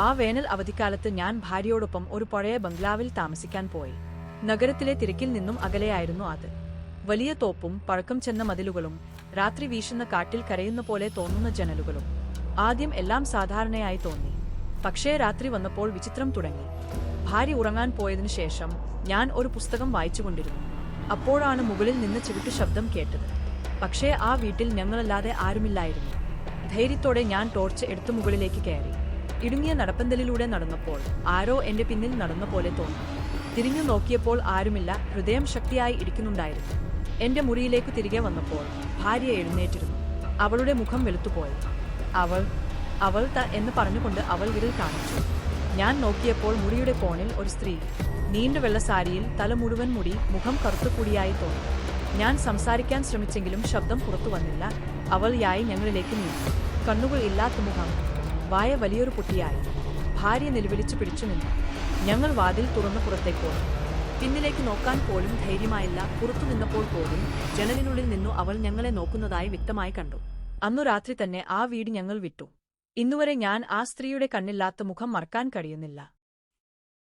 ആ വേനൽ അവധിക്കാലത്ത് ഞാൻ ഭാര്യയോടൊപ്പം ഒരു പഴയ ബംഗ്ലാവിൽ താമസിക്കാൻ പോയി. നഗരത്തിലെ തിരക്കിൽ നിന്നും അകലെയായിരുന്നു അത്. വലിയ തോപ്പും പഴക്കം ചെന്ന മതിലുകളും രാത്രി വീശുന്ന കാട്ടിൽ കരയുന്ന പോലെ തോന്നുന്ന ജനലുകളും. ആദ്യം എല്ലാം സാധാരണയായി തോന്നി. പക്ഷേ രാത്രി വന്നപ്പോൾ വിചിത്രം തുടങ്ങി. ഭാര്യ ഉറങ്ങാൻ പോയതിനു ശേഷം ഞാൻ ഒരു പുസ്തകം വായിച്ചുകൊണ്ടിരുന്നു. അപ്പോഴാണ് മുകളിൽ നിന്ന് ചുരുട്ടു ശബ്ദം കേട്ടത്. പക്ഷേ ആ വീട്ടിൽ ഞങ്ങളല്ലാതെ ആരുമില്ലായിരുന്നു. ധൈര്യത്തോടെ ഞാൻ ടോർച്ച് എടുത്തു മുകളിലേക്ക് കയറി. ഇടുങ്ങിയ നടപ്പന്തലിലൂടെ നടന്നപ്പോൾ ആരോ എന്റെ പിന്നിൽ നടന്ന പോലെ തോന്നി. തിരിഞ്ഞു നോക്കിയപ്പോൾ ആരുമില്ല ഹൃദയം ശക്തിയായി ഇടിക്കുന്നുണ്ടായിരുന്നു എന്റെ മുറിയിലേക്ക് തിരികെ വന്നപ്പോൾ ഭാര്യ എഴുന്നേറ്റിരുന്നു. അവളുടെ മുഖം വെളുത്തുപോയി. അവൾ അവൾ ത എന്ന് പറഞ്ഞുകൊണ്ട് അവൾ വിരൽ കാണിച്ചു. ഞാൻ നോക്കിയപ്പോൾ മുറിയുടെ കോണിൽ ഒരു സ്ത്രീ. നീണ്ട വെള്ള സാരിയിൽ തല മുഴുവൻ മുടി മുഖം കറുത്തുകൂടിയായി തോന്നി. ഞാൻ സംസാരിക്കാൻ ശ്രമിച്ചെങ്കിലും ശബ്ദം പുറത്തു വന്നില്ല. അവൾ യായി ഞങ്ങളിലേക്ക് നീങ്ങി. കണ്ണുകൾ ഇല്ലാത്ത മുഖം. വായ വലിയൊരു കുട്ടിയായി. ഭാര്യ നിലവിളിച്ചു പിടിച്ചു നിന്നു. ഞങ്ങൾ വാതിൽ തുറന്ന് പുറത്തേക്ക് പോയി പിന്നിലേക്ക് നോക്കാൻ പോലും ധൈര്യമായില്ല. പുറത്തു നിന്നപ്പോൾ പോലും ജനലിനുള്ളിൽ നിന്നു അവൾ ഞങ്ങളെ നോക്കുന്നതായി വ്യക്തമായി കണ്ടു. അന്നു രാത്രി തന്നെ ആ വീട് ഞങ്ങൾ വിട്ടു. ഇന്നുവരെ ഞാൻ ആ സ്ത്രീയുടെ കണ്ണില്ലാത്ത മുഖം മറക്കാൻ കഴിയുന്നില്ല.